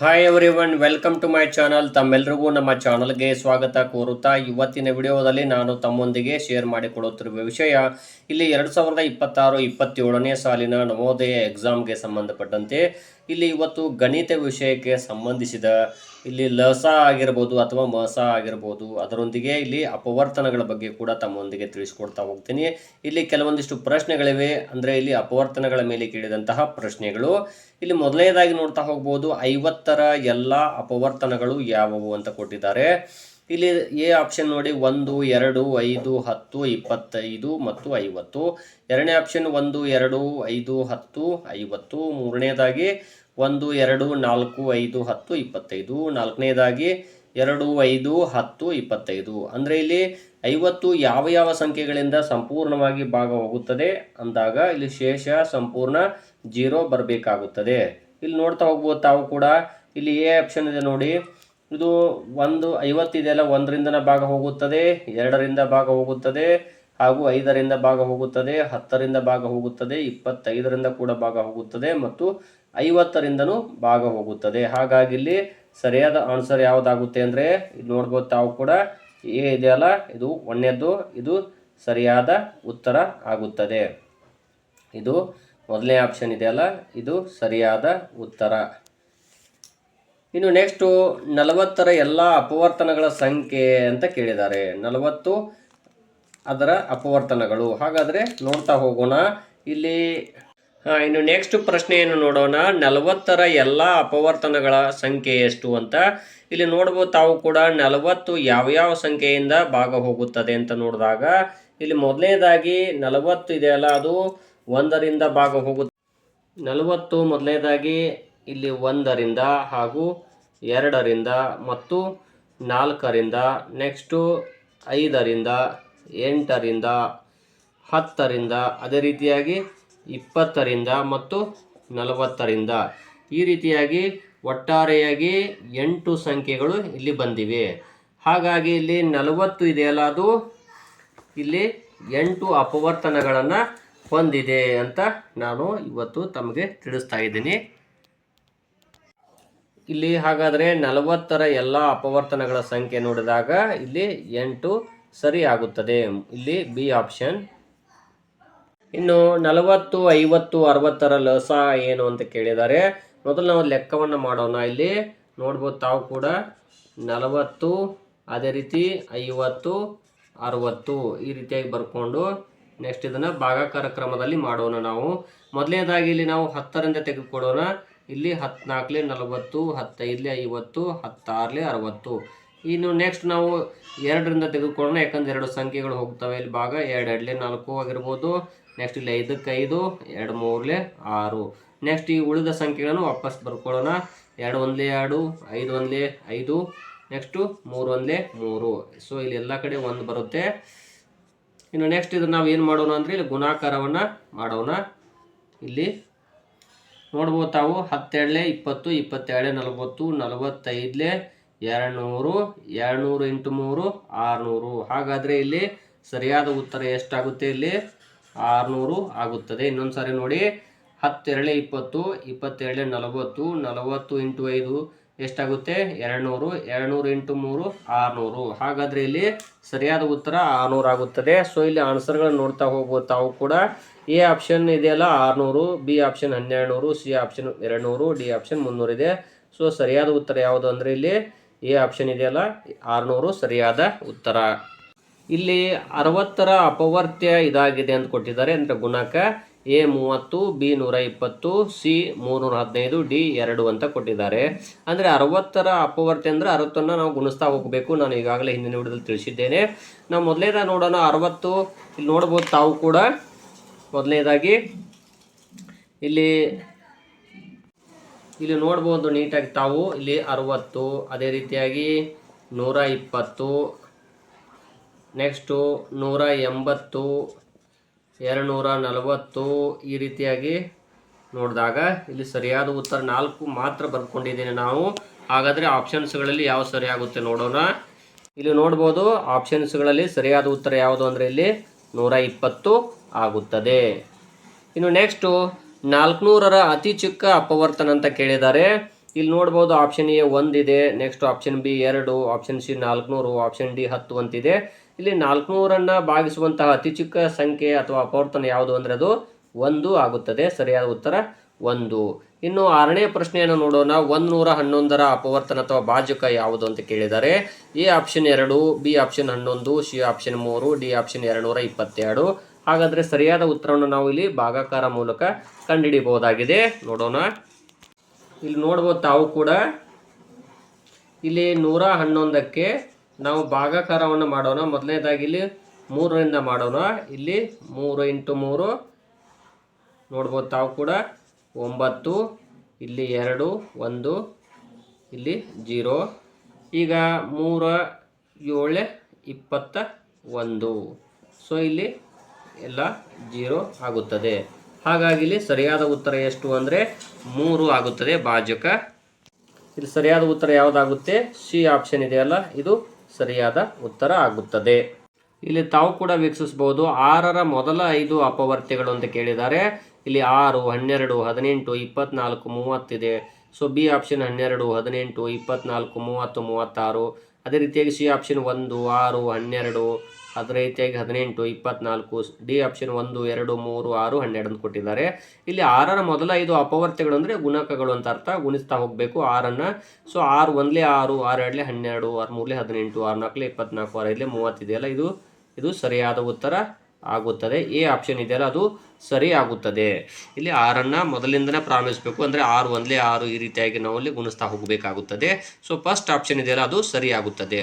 Hi everyone welcome to my channel ತಮ್ಮೆಲ್ಲರಿಗೂ ನಮ್ಮ ಚಾನಲ್ಗೆ ಸ್ವಾಗತ ಕೋರುತ್ತಾ ಇವತ್ತಿನ ವಿಡಿಯೋದಲ್ಲಿ ನಾನು ತಮ್ಮೊಂದಿಗೆ ಶೇರ್ ಮಾಡಿಕೊಡುತ್ತಿರುವ ವಿಷಯ, ಇಲ್ಲಿ ಎರಡು ಸಾವಿರದ ಇಪ್ಪತ್ತಾರು, ಇಪ್ಪತ್ತೇಳನೇ ಸಾಲಿನ ನವೋದಯ ಎಕ್ಸಾಮ್ಗೆ ಸಂಬಂಧಪಟ್ಟಂತೆ ಇಲ್ಲಿ ಇವತ್ತು ಗಣಿತ ವಿಷಯಕ್ಕೆ ಸಂಬಂಧಿಸಿದ ಇಲ್ಲಿ ಲಸ ಆಗಿರ್ಬೋದು ಅಥವಾ ಮಸ ಆಗಿರ್ಬೋದು, ಅದರೊಂದಿಗೆ ಇಲ್ಲಿ ಅಪವರ್ತನಗಳ ಬಗ್ಗೆ ಕೂಡ ತಮ್ಮೊಂದಿಗೆ ತಿಳಿಸ್ಕೊಡ್ತಾ ಹೋಗ್ತೀನಿ. ಇಲ್ಲಿ ಕೆಲವೊಂದಿಷ್ಟು ಪ್ರಶ್ನೆಗಳಿವೆ, ಅಂದರೆ ಇಲ್ಲಿ ಅಪವರ್ತನಗಳ ಮೇಲೆ ಕೇಳಿದಂತಹ ಪ್ರಶ್ನೆಗಳು. ಇಲ್ಲಿ ಮೊದಲನೇದಾಗಿ ನೋಡ್ತಾ ಹೋಗ್ಬೋದು ಐವತ್ತರ ಎಲ್ಲ ಅಪವರ್ತನಗಳು ಯಾವುವು ಅಂತ ಕೊಟ್ಟಿದ್ದಾರೆ. ಇಲ್ಲಿ ಎ ಆಪ್ಷನ್ ನೋಡಿ, ಒಂದು, ಎರಡು, ಐದು, ಹತ್ತು, ಇಪ್ಪತ್ತೈದು ಮತ್ತು ಐವತ್ತು. ಎರಡನೇ ಆಪ್ಷನ್ ಒಂದು, ಎರಡು, ಐದು, ಹತ್ತು, ಐವತ್ತು. ಮೂರನೇದಾಗಿ ಒಂದು, ಎರಡು, ನಾಲ್ಕು, ಐದು, ಹತ್ತು, ಇಪ್ಪತ್ತೈದು. ನಾಲ್ಕನೇದಾಗಿ ಎರಡು, ಐದು, ಹತ್ತು, ಇಪ್ಪತ್ತೈದು. ಅಂದರೆ ಇಲ್ಲಿ ಐವತ್ತು ಯಾವ ಯಾವ ಸಂಖ್ಯೆಗಳಿಂದ ಸಂಪೂರ್ಣವಾಗಿ ಭಾಗ ಹೋಗುತ್ತದೆ ಅಂದಾಗ ಇಲ್ಲಿ ಶೇಷ ಸಂಪೂರ್ಣ ಜೀರೋ ಬರಬೇಕಾಗುತ್ತದೆ. ಇಲ್ಲಿ ನೋಡ್ತಾ ಹೋಗ್ಬೋದು ತಾವು ಕೂಡ ಇಲ್ಲಿ ಎ ಆಪ್ಷನ್ ಇದೆ ನೋಡಿ. ಇದು ಒಂದು ಐವತ್ತಿದೆಯಲ್ಲ ಒಂದರಿಂದನ ಭಾಗ ಹೋಗುತ್ತದೆ, ಎರಡರಿಂದ ಭಾಗ ಹೋಗುತ್ತದೆ, ಹಾಗೂ ಐದರಿಂದ ಭಾಗ ಹೋಗುತ್ತದೆ, ಹತ್ತರಿಂದ ಭಾಗ ಹೋಗುತ್ತದೆ, ಇಪ್ಪತ್ತೈದರಿಂದ ಕೂಡ ಭಾಗ ಹೋಗುತ್ತದೆ, ಮತ್ತು ಐವತ್ತರಿಂದನೂ ಭಾಗ ಹೋಗುತ್ತದೆ. ಹಾಗಾಗಿ ಇಲ್ಲಿ ಸರಿಯಾದ ಆನ್ಸರ್ ಯಾವುದಾಗುತ್ತೆ ಅಂದರೆ ಇದು ನೋಡ್ಬೋದು ತಾವು ಕೂಡ ಎ ಇದೆಯಲ್ಲ ಇದು ಒಂದನೇದ್ದು ಇದು ಸರಿಯಾದ ಉತ್ತರ ಆಗುತ್ತದೆ. ಇದು ಮೊದಲನೇ ಆಪ್ಷನ್ ಇದೆಯಲ್ಲ ಇದು ಸರಿಯಾದ ಉತ್ತರ. ಇನ್ನು ನೆಕ್ಸ್ಟು ನಲವತ್ತರ ಎಲ್ಲ ಅಪವರ್ತನಗಳ ಸಂಖ್ಯೆ ಅಂತ ಕೇಳಿದ್ದಾರೆ. ನಲವತ್ತು ಅದರ ಅಪವರ್ತನಗಳು. ಹಾಗಾದರೆ ನೋಡ್ತಾ ಹೋಗೋಣ. ಇಲ್ಲಿ ಇನ್ನು ನೆಕ್ಸ್ಟ್ ಪ್ರಶ್ನೆಯನ್ನು ನೋಡೋಣ. ನಲವತ್ತರ ಎಲ್ಲ ಅಪವರ್ತನಗಳ ಸಂಖ್ಯೆ ಎಷ್ಟು ಅಂತ. ಇಲ್ಲಿ ನೋಡ್ಬೋದು ತಾವು ಕೂಡ ನಲವತ್ತು ಯಾವ್ಯಾವ ಸಂಖ್ಯೆಯಿಂದ ಭಾಗ ಹೋಗುತ್ತದೆ ಅಂತ ನೋಡಿದಾಗ, ಇಲ್ಲಿ ಮೊದಲನೇದಾಗಿ ನಲವತ್ತು ಇದೆಯಲ್ಲ, ಅದು ಒಂದರಿಂದ ಭಾಗ ಹೋಗುತ್ತೆ ನಲವತ್ತು ಮೊದಲನೇದಾಗಿ ಇಲ್ಲಿ ಒಂದರಿಂದ ಹಾಗೂ ಎರಡರಿಂದ ಮತ್ತು ನಾಲ್ಕರಿಂದ ನೆಕ್ಸ್ಟು ಐದರಿಂದ, ಎಂಟರಿಂದ, ಹತ್ತರಿಂದ, ಅದೇ ರೀತಿಯಾಗಿ ಇಪ್ಪತ್ತರಿಂದ ಮತ್ತು ನಲವತ್ತರಿಂದ. ಈ ರೀತಿಯಾಗಿ ಒಟ್ಟಾರೆಯಾಗಿ ಎಂಟು ಸಂಖ್ಯೆಗಳು ಇಲ್ಲಿ ಬಂದಿವೆ. ಹಾಗಾಗಿ ಇಲ್ಲಿ ನಲವತ್ತು ಇದೆಯಲ್ಲ ಅದು? ಇಲ್ಲಿ ಎಂಟು ಅಪವರ್ತನಗಳನ್ನು ಹೊಂದಿದೆ ಅಂತ ನಾನು ಇವತ್ತು ತಮಗೆ ತಿಳಿಸ್ತಾ ಇದ್ದೀನಿ. ಇಲ್ಲಿ ಹಾಗಾದರೆ ನಲವತ್ತರ ಎಲ್ಲ ಅಪವರ್ತನಗಳ ಸಂಖ್ಯೆ ನೋಡಿದಾಗ ಇಲ್ಲಿ ಎಂಟು ಸರಿ ಆಗುತ್ತದೆ. ಇಲ್ಲಿ ಬಿ ಆಪ್ಷನ್. ಇನ್ನು ನಲವತ್ತು, ಐವತ್ತು, ಅರವತ್ತರ ಲಸ ಏನು ಅಂತ ಕೇಳಿದ್ದಾರೆ. ಮೊದಲು ನಾವು ಲೆಕ್ಕವನ್ನು ಮಾಡೋಣ. ಇಲ್ಲಿ ನೋಡ್ಬೋದು ತಾವು ಕೂಡ ನಲವತ್ತು, ಅದೇ ರೀತಿ ಐವತ್ತು, ಅರವತ್ತು ಈ ರೀತಿಯಾಗಿ ಬರ್ಕೊಂಡು ನೆಕ್ಸ್ಟ್ ಇದನ್ನು ಭಾಗಾಕಾರ ಕ್ರಮದಲ್ಲಿ ಮಾಡೋಣ ನಾವು. ಮೊದಲನೇದಾಗಿ ಇಲ್ಲಿ ನಾವು ಹತ್ತರಿಂದ ತೆಗೆದುಕೊಳ್ಳೋಣ. ಇಲ್ಲಿ ಹತ್ನಾಲ್ಕಲೆ ನಲವತ್ತು ಹತ್ತೈದಲೆ ಐವತ್ತು ಹತ್ತಾರಲೆ ಅರವತ್ತು. ಇನ್ನು ನೆಕ್ಸ್ಟ್ ನಾವು ಎರಡರಿಂದ ತೆಗೆದುಕೊಳ್ಳೋಣ, ಯಾಕಂದ್ರೆ ಎರಡು ಸಂಖ್ಯೆಗಳು ಹೋಗ್ತವೆ. ಇಲ್ಲಿ ಭಾಗ ಎರಡು ಎರಡಲೆ ನಾಲ್ಕು ಆಗಿರ್ಬೋದು. ನೆಕ್ಸ್ಟ್ ಇಲ್ಲಿ ಐದಕ್ಕೆ ಐದು, ಎರಡು ಮೂರಲೆ ಆರು. ನೆಕ್ಸ್ಟ್ ಈ ಉಳಿದ ಸಂಖ್ಯೆಗಳನ್ನು ವಾಪಸ್ ಬರ್ಕೊಳ್ಳೋಣ. ಎರಡು ಒಂದಲೇ ಎರಡು, ಐದು ಒಂದಲೇ ಐದು. ನೆಕ್ಸ್ಟು ಮೂರು ಒಂದಲೇ ಮೂರು. ಸೊ ಇಲ್ಲಿ ಎಲ್ಲ ಕಡೆ ಒಂದು ಬರುತ್ತೆ. ಇನ್ನು ನೆಕ್ಸ್ಟ್ ಇದು ನಾವು ಏನು ಮಾಡೋಣ ಅಂದರೆ, ಇಲ್ಲಿ ಗುಣಾಕಾರವನ್ನು ಮಾಡೋಣ. ಇಲ್ಲಿ ನೋಡ್ಬೋದು ತಾವು. ಹತ್ತೆರಡಲೆ ಇಪ್ಪತ್ತು ಇಪ್ಪತ್ತೆರಡೆ ನಲವತ್ತು ನಲವತ್ತೈದಲೆ ಎರಡುನೂರು ಎರಡುನೂರು ಇಂಟು ಮೂರು, ಆರುನೂರು. ಹಾಗಾದರೆ ಇಲ್ಲಿ ಸರಿಯಾದ ಉತ್ತರ ಎಷ್ಟಾಗುತ್ತೆ? ಇಲ್ಲಿ ಆರುನೂರು ಆಗುತ್ತದೆ. ಇನ್ನೊಂದು ಸಾರಿ ನೋಡಿ. ಹತ್ತೆರಡಲೆ ಇಪ್ಪತ್ತು ಇಪ್ಪತ್ತೆರಡು ನಲವತ್ತು ನಲವತ್ತು ಇಂಟು ಐದು ಎಷ್ಟಾಗುತ್ತೆ? ಎರಡುನೂರು ಎರಡುನೂರು ಇಂಟು ಮೂರು, ಆರುನೂರು. ಹಾಗಾದರೆ ಇಲ್ಲಿ ಸರಿಯಾದ ಉತ್ತರ ಆರುನೂರು ಆಗುತ್ತದೆ. ಸೊ ಇಲ್ಲಿ ಆನ್ಸರ್ಗಳನ್ನು ನೋಡ್ತಾ ಹೋಗ್ಬೋದು ತಾವು ಕೂಡ. ಎ ಆಪ್ಷನ್ ಇದೆಯಲ್ಲ ಆರುನೂರು, ಬಿ ಆಪ್ಷನ್ ಹನ್ನೆರಡು ನೂರು ಸಿ ಆಪ್ಷನ್ ಎರಡು ನೂರು ಡಿ ಆಪ್ಷನ್ ಮುನ್ನೂರು ಇದೆ. ಸೊ ಸರಿಯಾದ ಉತ್ತರ ಯಾವುದು ಅಂದರೆ ಇಲ್ಲಿ ಎ ಆಪ್ಷನ್ ಇದೆಯಲ್ಲ, ಆರುನೂರು ಸರಿಯಾದ ಉತ್ತರ. ಇಲ್ಲಿ ಅರವತ್ತರ ಅಪವರ್ತ್ಯ ಇದಾಗಿದೆ ಅಂತ ಕೊಟ್ಟಿದ್ದಾರೆ. ಅಂದರೆ ಗುಣಕ ಎ ಮೂವತ್ತು, ಬಿ ನೂರ ಇಪ್ಪತ್ತು, ಸಿ ಮೂರ್ನೂರ ಹದಿನೈದು, ಡಿ ಎರಡು ಅಂತ ಕೊಟ್ಟಿದ್ದಾರೆ. ಅಂದರೆ ಅರವತ್ತರ ಅಪವರ್ತ್ಯ ಅಂದರೆ ಅರವತ್ತನ್ನು ನಾವು ಗುಣಿಸ್ತಾ ಹೋಗಬೇಕು. ನಾನು ಈಗಾಗಲೇ ಹಿಂದಿನ ವಿಡಿಯೋದಲ್ಲಿ ತಿಳಿಸಿದ್ದೇನೆ. ನಾವು ಮೊದಲೇದ ನೋಡೋಣ, ಅರವತ್ತು, ಇಲ್ಲಿ ನೋಡ್ಬೋದು ತಾವು ಕೂಡ. ಮೊದಲನೇದಾಗಿ ಇಲ್ಲಿ ಇಲ್ಲಿ ನೋಡ್ಬೋದು ನೀಟಾಗಿ ತಾವು. ಇಲ್ಲಿ ಅರವತ್ತು, ಅದೇ ರೀತಿಯಾಗಿ ನೂರ ಇಪ್ಪತ್ತು ನೆಕ್ಸ್ಟು ನೂರ ಎಂಬತ್ತು ಎರಡುನೂರ ನಲವತ್ತು ಈ ರೀತಿಯಾಗಿ ನೋಡಿದಾಗ ಇಲ್ಲಿ ಸರಿಯಾದ ಉತ್ತರ ನಾಲ್ಕು ಮಾತ್ರ ಬರ್ಕೊಂಡಿದ್ದೀನಿ ನಾವು. ಹಾಗಾದರೆ ಆಪ್ಷನ್ಸ್ಗಳಲ್ಲಿ ಯಾವ ಸರಿಯಾಗುತ್ತೆ ನೋಡೋಣ. ಇಲ್ಲಿ ನೋಡ್ಬೋದು, ಆಪ್ಷನ್ಸ್ಗಳಲ್ಲಿ ಸರಿಯಾದ ಉತ್ತರ ಯಾವುದು ಅಂದರೆ ಇಲ್ಲಿ ನೂರ ಇಪ್ಪತ್ತು ಆಗುತ್ತದೆ. ಇನ್ನು ನೆಕ್ಸ್ಟು ನಾಲ್ಕುನೂರರ ಅತಿ ಚಿಕ್ಕ ಅಪವರ್ತನ ಅಂತ ಕೇಳಿದ್ದಾರೆ. ಇಲ್ಲಿ ನೋಡ್ಬೋದು ಆಪ್ಷನ್ ಎ ಒಂದಿದೆ ನೆಕ್ಸ್ಟ್ ಆಪ್ಷನ್ ಬಿ ಎರಡು ಆಪ್ಷನ್ ಸಿ ನಾಲ್ಕುನೂರು ಆಪ್ಷನ್ ಡಿ ಹತ್ತು ಅಂತಿದೆ. ಇಲ್ಲಿ ನಾಲ್ಕುನೂರನ್ನು ಭಾಗಿಸುವಂತಹ ಅತಿ ಚಿಕ್ಕ ಸಂಖ್ಯೆ ಅಥವಾ ಅಪವರ್ತನ ಯಾವುದು ಅಂದರೆ ಅದು ಒಂದು ಆಗುತ್ತದೆ. ಸರಿಯಾದ ಉತ್ತರ ಒಂದು. ಇನ್ನು ಆರನೇ ಪ್ರಶ್ನೆಯನ್ನು ನೋಡೋಣ. ಒಂದು ನೂರ ಹನ್ನೊಂದರ ಅಪವರ್ತನ ಅಥವಾ ಭಾಜಕ ಯಾವುದು ಅಂತ ಕೇಳಿದ್ದಾರೆ ಎ ಆಪ್ಷನ್ ಎರಡು, ಬಿ ಆಪ್ಷನ್ ಹನ್ನೊಂದು, ಸಿ ಆಪ್ಷನ್ ಮೂರು, ಡಿ ಆಪ್ಷನ್ ಎರಡುನೂರ ಇಪ್ಪತ್ತೆರಡು. ಹಾಗಾದರೆ ಸರಿಯಾದ ಉತ್ತರವನ್ನು ನಾವು ಇಲ್ಲಿ ಭಾಗಾಕಾರ ಮೂಲಕ ಕಂಡುಹಿಡಿಯಬಹುದಾಗಿದೆ. ನೋಡೋಣ. ಇಲ್ಲಿ ನೋಡ್ಬೋದು ತಾವು ಕೂಡ. ಇಲ್ಲಿ ನೂರ ಹನ್ನೊಂದಕ್ಕೆ ನಾವು ಭಾಗಾಕಾರವನ್ನು ಮಾಡೋಣ. ಮೊದಲನೇದಾಗಿ ಇಲ್ಲಿ ಮೂರರಿಂದ ಮಾಡೋಣ. ಇಲ್ಲಿ ಮೂರು ಇಂಟು ಮೂರು. ನೋಡ್ಬೋದು ತಾವು ಕೂಡ. ಒಂಬತ್ತು, ಇಲ್ಲಿ ಎರಡು, ಒಂದು, ಇಲ್ಲಿ ಜೀರೋ. ಈಗ ಮೂರ, ಏಳು, ಇಪ್ಪತ್ತ ಒಂದು. ಸೊ ಇಲ್ಲಿ ಎಲ್ಲ ಜೀರೋ ಆಗುತ್ತದೆ. ಹಾಗಾಗಿ ಇಲ್ಲಿ ಸರಿಯಾದ ಉತ್ತರ ಎಷ್ಟು ಅಂದರೆ ಮೂರು ಆಗುತ್ತದೆ ಭಾಜಕ. ಇಲ್ಲಿ ಸರಿಯಾದ ಉತ್ತರ ಯಾವುದಾಗುತ್ತೆ? ಸಿ ಆಪ್ಷನ್ ಇದೆಯಲ್ಲ ಇದು ಸರಿಯಾದ ಉತ್ತರ ಆಗುತ್ತದೆ. ಇಲ್ಲಿ ತಾವು ಕೂಡ ವೀಕ್ಷಿಸಬಹುದು ಆರರ ಮೊದಲ ಐದು ಅಪವರ್ತಿಗಳು ಅಂತ ಕೇಳಿದ್ದಾರೆ. ಇಲ್ಲಿ ಆರು, ಹನ್ನೆರಡು, ಹದಿನೆಂಟು, ಇಪ್ಪತ್ನಾಲ್ಕು ಮೂವತ್ತಿದೆ ಸೊ ಬಿ ಆಪ್ಷನ್ ಹನ್ನೆರಡು, ಹದಿನೆಂಟು, ಇಪ್ಪತ್ನಾಲ್ಕು, ಮೂವತ್ತು, ಮೂವತ್ತಾರು. ಅದೇ ರೀತಿಯಾಗಿ ಸಿ ಆಪ್ಷನ್ ಒಂದು, ಆರು, ಹನ್ನೆರಡು. ಅದೇ ರೀತಿಯಾಗಿ ಹದಿನೆಂಟು, ಇಪ್ಪತ್ನಾಲ್ಕು. ಡಿ ಆಪ್ಷನ್ ಒಂದು, ಎರಡು, ಮೂರು, ಆರು ಹನ್ನೆರಡು ಅಂತ ಕೊಟ್ಟಿದ್ದಾರೆ. ಇಲ್ಲಿ ಆರರ ಮೊದಲ ಐದು ಅಪವರ್ತಿಗಳು ಅಂದರೆ ಗುಣಕಗಳು ಅಂತ ಅರ್ಥ. ಗುಣಿಸ್ತಾ ಹೋಗಬೇಕು ಆರನ್ನು. ಸೊ ಆರು ಒಂದಲೇ ಆರು ಆರು ಎರಡಲೇ ಹನ್ನೆರಡು, ಆರು ಮೂರಲೇ ಹದಿನೆಂಟು, ಆರು ನಾಲ್ಕಲೇ ಇಪ್ಪತ್ನಾಲ್ಕು, ಆರು ಐದಲೇ ಮೂವತ್ತಿದೆಯಲ್ಲ ಇದು ಇದು ಸರಿಯಾದ ಉತ್ತರ. ಆಗುತ್ತದೆ. ಎ ಆಪ್ಷನ್ ಇದೆಯಲ್ಲ ಅದು ಸರಿ ಆಗುತ್ತದೆ. ಇಲ್ಲಿ ಆರನ್ನು ಮೊದಲಿಂದನೇ ಪ್ರಾರಂಭಿಸಬೇಕು. ಅಂದರೆ ಆರು ಒಂದಲೇ ಆರು ಈ ರೀತಿಯಾಗಿ ನಾವು ಇಲ್ಲಿ ಗುಣಿಸ್ತಾ ಹೋಗಬೇಕಾಗುತ್ತದೆ. ಸೊ ಫಸ್ಟ್ ಆಪ್ಷನ್ ಇದೆಯಲ್ಲ ಅದು ಸರಿ ಆಗುತ್ತದೆ.